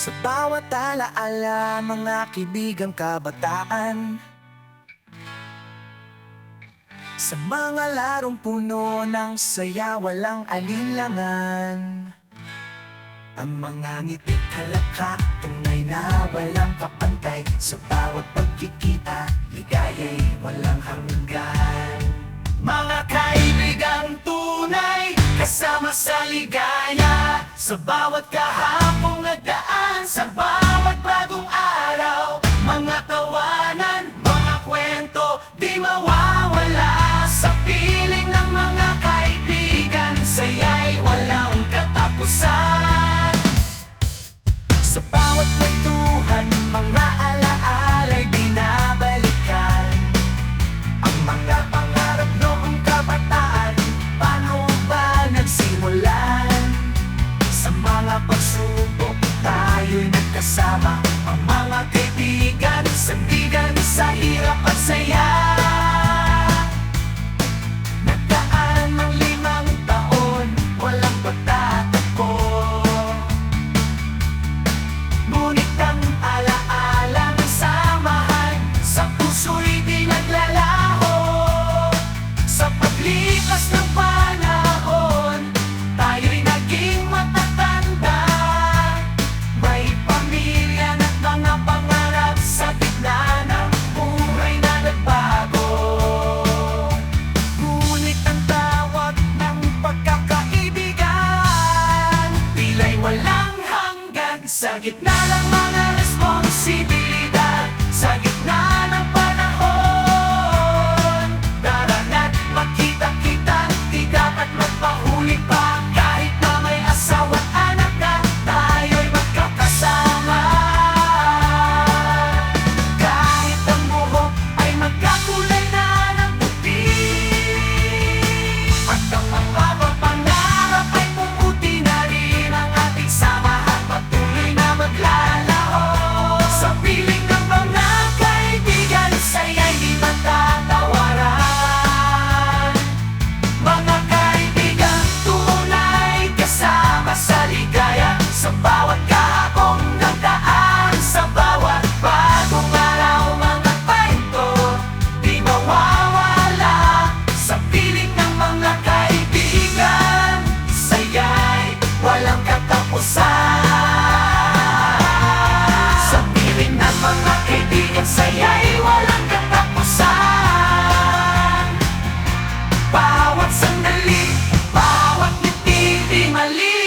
Sa bawat alaala mga kibigang kabataan. Sa mga larong puno ng saya walang alinlangan. Ang mga ngitit halaka, tunay na walang kapantay Sa bawat pagkikita, ligaya'y walang hanggan. Mga kaibigang tunay, kasama sa ligaya. Sa bawat kahapon saya'y walang katapusan. Sa bawat kwentuhan, mga alaala'y binabalikan. Ang mga pangarap noong kabataan, paano ba nagsimulan? Sa mga pagsubok, tayo'y nagkasama. Walang hanggan. Sa gitna ng mga responsibilidad my leader.